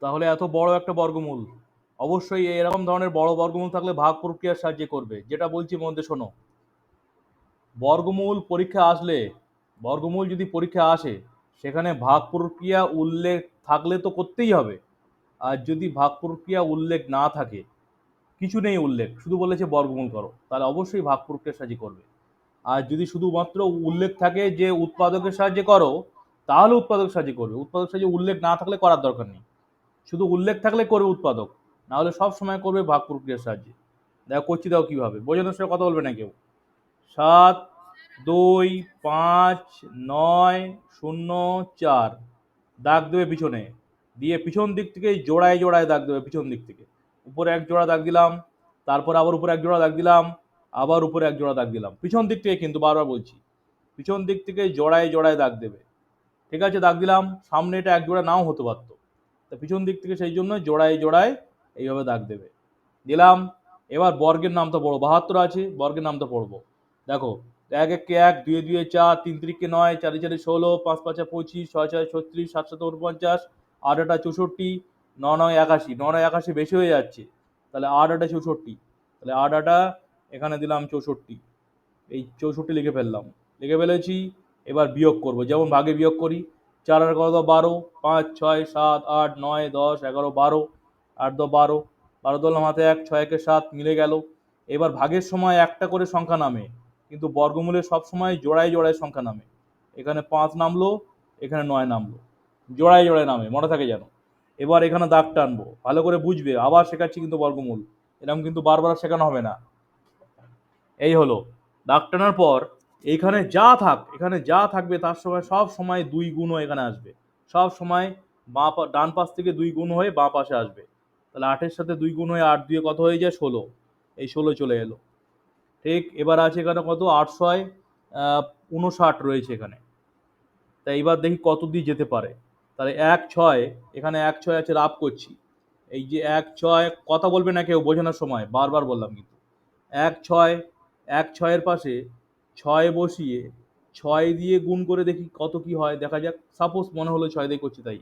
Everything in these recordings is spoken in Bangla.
তাহলে এত বড় একটা বর্গমূল। অবশ্যই এরকম ধরনের বড় বর্গমূল থাকলে ভাগ প্রক্রিয়ার সাহায্যে করবে। যেটা বলছি মধ্যে শোনো। বর্গমূল পরীক্ষা আসলে, বর্গমূল যদি পরীক্ষা আসে, সেখানে ভাগ প্রক্রিয়া উল্লেখ থাকলে তো করতেই হবে। আর যদি ভাগ প্রক্রিয়া উল্লেখ না থাকে, কিছু নেই উল্লেখ, শুধু বলেছে বর্গমূল করো, তাহলে অবশ্যই ভাগ প্রক্রিয়ার সাহায্যে করবে। আর যদি শুধুমাত্র উল্লেখ থাকে যে উৎপাদকের সাহায্যে করো, তাহলে উৎপাদকের সাহায্যে করবে। উৎপাদক সাহায্যে উল্লেখ না থাকলে করার দরকার নেই। শুধু উল্লেখ থাকলে করবে উৎপাদক না হলে সব সময় করবে ভাগ প্রক্রিয়ার সাহায্যে। দেখো, করছি দাও কীভাবে? বোঝানোর সঙ্গে কথা বলবে না কেউ। সাত, দুই, পাঁচ, নয়, শূন্য, চার। দাগ দেবে পিছনে। দিয়ে পিছন দিক থেকে জোড়ায় জোড়ায় দাগ দেবে পিছন দিক থেকে। উপরে এক জোড়া দাগ দিলাম, তারপর আবার উপরে এক জোড়া দাগ দিলাম, আবার উপরে এক জোড়া দাগ দিলাম। পিছন দিক থেকে কিন্তু বারবার বলছি, পিছন দিক থেকে জোড়ায় জোড়ায় দাগ দেবে। ঠিক আছে, দাগ দিলাম, সামনে এটা এক জোড়া নাও হতে পারতো। তা পিছন দিক থেকে সেই জন্য জোড়ায় জোড়ায় এইভাবে দাগ দেবে। দিলাম, এবার বর্গের নামটা পড়ব বাহাত্তর আছে, বর্গের নামটা পড়ব। দেখো, এক একে এক দুয়ে দুয়ে চার, তিন তিরিকে নয়, চারি চারি ষোলো, পাঁচ পাঁচা পঁচিশ, ছয় ছয় ছত্রিশ, সাত সাত উনপঞ্চাশ, আট আটা চৌষট্টি, ন নয় একাশি, ন নয় একাশি বেশি হয়ে যাচ্ছে, তাহলে আট আটা চৌষট্টি, তাহলে আট আটা এখানে দিলাম চৌষট্টি, এই চৌষট্টি লিখে ফেললাম, লিখে ফেলেছি, এবার বিয়োগ করব, যেমন ভাগে বিয়োগ করি চার আর কত? বারো। পাঁচ, ছয়, সাত, আট, নয়, দশ, এগারো, বারো। আট দশ বারো। বারো দলের হাতে এক, ছয়, একে সাত মিলে গেল। এবার ভাগের সময় একটা করে সংখ্যা নামে। কিন্তু বর্গমূলে সব সময় জোড়ায় জোড়ায় সংখ্যা নামে। এখানে পাঁচ নামলো, এখানে নয় নামলো। জোড়ায় জোড়ায় নামে, মনে থাকে যেন। এবার এখানে দাগ টানবো। ভালো করে বুঝবে, আবার শেখাচ্ছি কিন্তু বর্গমূল। এরকম কিন্তু বারবার শেখানো হবে না। এই হলো। দাগ টানার পর এইখানে যা থাক, এখানে যা থাকবে তার সময় সব সময় দুই গুণও এখানে আসবে। সব সময় বাঁ ডান পাশ থেকে দুই গুণ হয়ে বাঁ পাশে আসবে। তাহলে আটের সাথে দুই গুণ হয়ে আট দিয়ে কত হয়ে যায়? ষোলো। এই ষোলো চলে এলো। ঠিক, এবার আছে এখানে কত? আটশোয় উনষাট রয়েছে এখানে। তাই এবার দেখি কত দিয়ে যেতে পারে। তাহলে এক ছয়, এখানে এক ছয় আছে, লাভ করছি। এই যে এক ছয়, কথা বলবে না কেউ বোঝানোর সময়। বারবার বললাম কিন্তু। এক ছয়, এক ছয়ের পাশে ছয় বসিয়ে ছয় দিয়ে গুণ করে দেখি কত কি হয়, দেখা যাক। সাপোজ মনে হলো ছয় দিয়ে করছি তাই।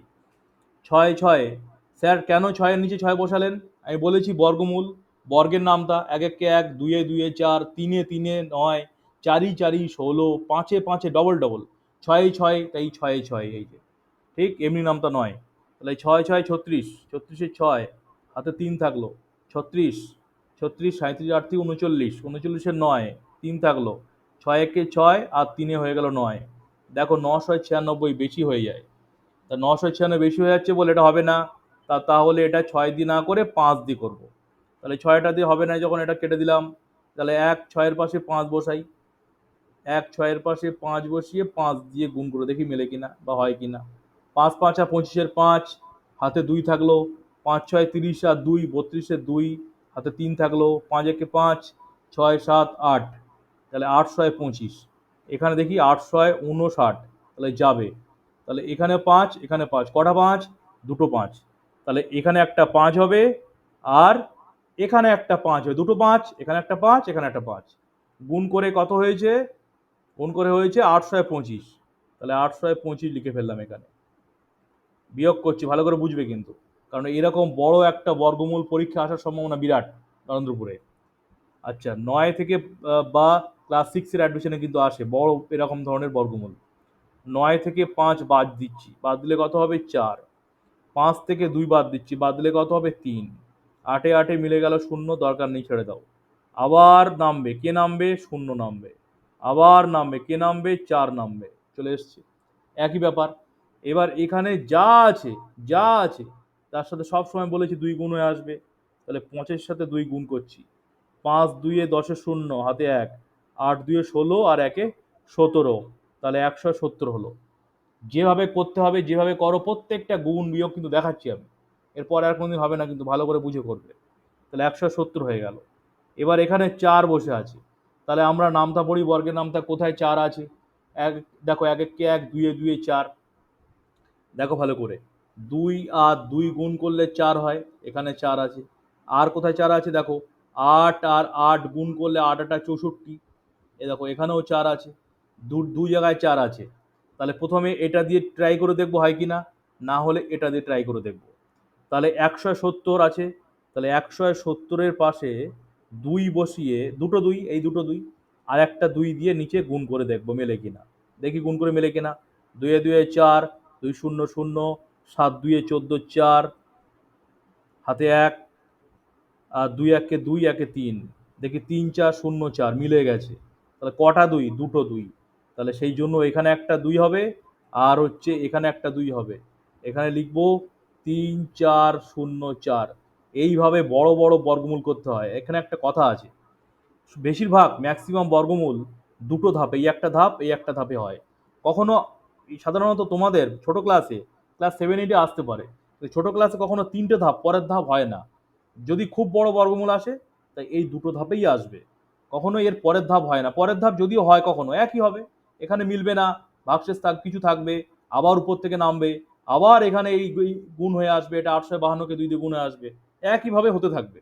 ছয় ছয়। স্যার, কেন ছয়ের নিচে ছয় বসালেন? আমি বলেছি বর্গমূল। বর্গের নামটা এক একে এক, দুয়ে দুয়ে চার, তিনে তিনে নয়, চারি চারি ষোলো, পাঁচে পাঁচে ডবল ডবল। ছয়ে ছয়, তাই ছয়ে ছয় এই যে। ঠিক এমনি নামটা নয়। তাহলে ছয় ছয়, ছত্রিশ। ছত্রিশের ছয়, হাতে তিন থাকল। ছত্রিশ ছত্রিশ সাঁত্রিশ আটত্রিশ, উনচল্লিশ। উনচল্লিশের নয়, তিন থাকল। ছয় একে ছয় আর তিনে হয়ে গেল নয়। দেখো নশো ছিয়ানব্বই বেশি হয়ে যায়। তা নশো ছিয়ানব্বই বেশি হয়ে যাচ্ছে বলে এটা হবে না। তা তাহলে এটা ছয় দিয়ে না করে পাঁচ দিয়ে করব। তাহলে ছয়টা দিয়ে হবে না যখন এটা কেটে দিলাম, তাহলে এক ছয়ের পাশে পাঁচ বসাই। এক ছয়ের পাশে পাঁচ বসিয়ে পাঁচ দিয়ে গুণ করে দেখি মেলে কিনা বা হয় কিনা। পাঁচ পাঁচ আর পঁচিশের পাঁচ, হাতে দুই থাকল। পাঁচ ছয় তিরিশ আর দুই বত্রিশের দুই, হাতে তিন থাকল। পাঁচ একে পাঁচ, ছয় সাত আট। তাহলে আট ছয় পঁচিশ। এখানে দেখি আট ছয় উনষাট, তাহলে যাবে। তাহলে এখানে পাঁচ এখানে পাঁচ। কটা পাঁচ? দুটো পাঁচ। তাহলে এখানে একটা পাঁচ হবে আর এখানে একটা পাঁচ হবে। দুটো পাঁচ, এখানে একটা পাঁচ, এখানে একটা পাঁচ। গুণ করে কত হয়েছে? গুণ করে হয়েছে আটশোয় পঁচিশ। তাহলে আটশোয় পঁচিশ লিখে ফেললাম এখানে। বিয়োগ করছি, ভালো করে বুঝবে কিন্তু। কারণ এরকম বড় একটা বর্গমূল পরীক্ষা আসার সম্ভাবনা বিরাট নরেন্দ্রপুরে। আচ্ছা নয় থেকে বা ক্লাস সিক্সের অ্যাডমিশনে কিন্তু আসে, বড় এরকম ধরনের বর্গমূল। নয় থেকে পাঁচ বাদ দিচ্ছি, বাদ দিলে কত হবে? চার। পাঁচ থেকে দুই বাদ দিচ্ছি, বাদ দিলে কত হবে? তিন। আটে আটে মিলে গেল শূন্য, দরকার নেই ছেড়ে দাও। আবার নামবে, কে নামবে? শূন্য নামবে। আবার নামবে, কে নামবে? চার নামবে। চলে এসছে। একই ব্যাপার। এবার এখানে যা আছে যা আছে, তার সাথে সব সময় বলেছি দুই গুণ হয়ে আসবে। তাহলে পাঁচের সাথে দুই গুণ করছি। পাঁচ দুইয়ে দশে শূন্য, হাতে এক। আট, দুয়ে ষোলো আর একে সতেরো। তাহলে একশো সত্তর হলো। যেভাবে করতে হবে, যেভাবে করো, প্রত্যেকটা গুণ বিয়োগ কিন্তু দেখাচ্ছি আমি। এরপর আর কোনোদিন হবে না, কিন্তু ভালো করে বুঝে করবে। তাহলে একশো সত্তর হয়ে গেল। এবার এখানে চার বসে আছে। তাহলে আমরা নামতা পড়ি, বর্গের নামতা কোথায় চার আছে? এক, দেখো এক এককে এক, দুয়ে দুয়ে চার। দেখো ভালো করে। দুই আর দুই গুণ করলে চার হয়, এখানে চার আছে। আর কোথায় চার আছে? দেখো, আট আর আট গুণ করলে আট আটা চৌষট্টি। এ দেখো, এখানেও চার আছে, দু দু জায়গায় চার আছে। তাহলে প্রথমে এটা দিয়ে ট্রাই করে দেখব হয় কি না না হলে এটা দিয়ে ট্রাই করে দেখব। তাহলে একশো সত্তর আছে, তাহলে একশো সত্তরের পাশে দুই বসিয়ে, দুটো দুই, এই দুটো দুই, আর একটা দুই দিয়ে নিচে গুণ করে দেখব মেলে কিনা। দেখি গুণ করে মেলে কি কিনা। দুয়ে দুয়ে চার, দুই শূন্য শূন্য, সাত দুয়ে চোদ্দ চার, হাতে এক, আর দুই একে দুই, একে তিন। দেখি তিন চার শূন্য চার, মিলে গেছে। তাহলে কটা দুই? দুটো দুই। তাহলে সেই জন্য এখানে একটা দুই হবে, আর হচ্ছে এখানে একটা দুই হবে। এখানে লিখব তিন, চার, শূন্য, চার। এইভাবে বড় বড় বর্গমূল করতে হয়। এখানে একটা কথা আছে। বেশিরভাগ ম্যাক্সিমাম বর্গমূল দুটো ধাপে, এই একটা ধাপ, এই একটা ধাপে হয়। কখনো সাধারণত তোমাদের ছোট ক্লাসে ক্লাস সেভেন এইটে আসতে পারে। ছোট ক্লাসে কখনো তিনটে ধাপ, পরের ধাপ হয় না। যদি খুব বড় বর্গমূল আসে, তাই এই দুটো ধাপেই আসবে। কখনো এর পরের ধাপ হয় না। পরের ধাপ যদিও হয় কখনো, একই হবে। এখানে মিলবে না, ভাগশেষ থাক, কিছু থাকবে, আবার উপর থেকে নামবে, আবার এখানে এই গুণ হয়ে আসবে, এটা আটশো বাহান্নকে দুই দিয়ে গুণ আসবে, একইভাবে হতে থাকবে।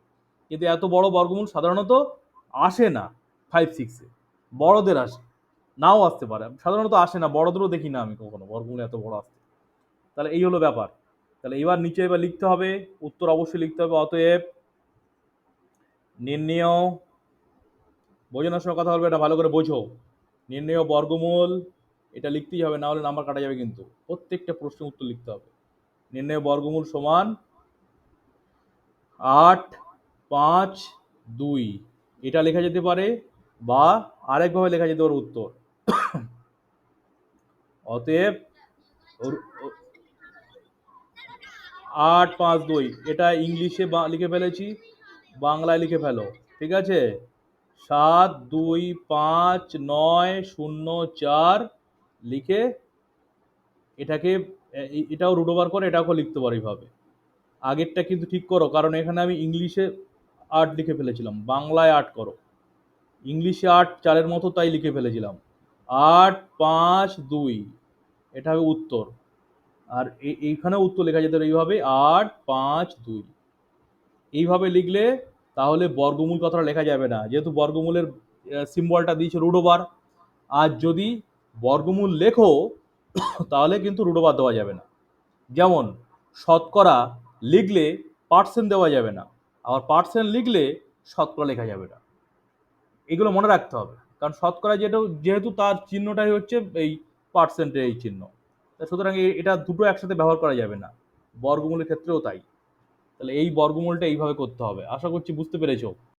কিন্তু এত বড় বর্গমূল সাধারণত আসে না ফাইভ সিক্সে বড়দের আসে, নাও আসতে পারে। সাধারণত আসে না, বড়দেরও দেখি না আমি কখনো, বর্গমূল এত বড় আসতে। তাহলে এই হলো ব্যাপার। তাহলে এবার নিচে এবার লিখতে হবে, উত্তর অবশ্যই লিখতে হবে, অতএব নির্ণেয় বোঝানোর সময় কথা বলবে, এটা ভালো করে বোঝো। নির্ণয় বর্গমূল, এটা লিখতেই হবে, না হলে নাম্বার কাটা যাবে কিন্তু। প্রত্যেকটা প্রশ্নের উত্তর লিখতে হবে। নির্ণয় বর্গমূল সমান আট, পাঁচ, দুই। এটা লেখা যেতে পারে বা আরেকভাবে লেখা যেতে পারে উত্তর। অতএব আট, পাঁচ, দুই। এটা ইংলিশে লিখে ফেলেছি। বাংলায় লিখে ফেলো। ঠিক আছে? সাত দুই পাঁচ নয় শূন্য চার লিখে এটাকে এটাও রুট ওভার করে এটাকেও লিখতে পারো এইভাবে। আগেরটা কিন্তু ঠিক করো, কারণ এখানে আমি ইংলিশে আট লিখে ফেলেছিলাম, বাংলায় আট করো। ইংলিশে আট চারের মতো তাই লিখে ফেলেছিলাম। আট, পাঁচ, দুই, এটা হবে উত্তর। আর এ- এইখানেও উত্তর লেখা যেতে পারে এইভাবে, আট, পাঁচ, দুই। এইভাবে লিখলে তাহলে বর্গমূল কথাটা লেখা যাবে না। যেহেতু বর্গমূলের সিম্বলটা দিয়েছে ওভার আর যদি বর্গমূল লেখো, তাহলে কিন্তু ওভার দেওয়া যাবে না। যেমন, শতকরা লিখলে পার্সেন্ট দেওয়া যাবে না। আবার পার্সেন্ট লিখলে শতকরা লেখা যাবে না। এগুলো মনে রাখতে হবে। কারণ শতকরা যেটা যেহেতু তার চিহ্নটাই হচ্ছে এই পার্সেন্টের এই চিহ্ন। সুতরাং এটা দুটো একসাথে ব্যবহার করা যাবে না। বর্গমূলের ক্ষেত্রেও তাই। তাহলে এই বর্গমূলটা এইভাবে করতে হবে। আশা করছি বুঝতে পেরেছ?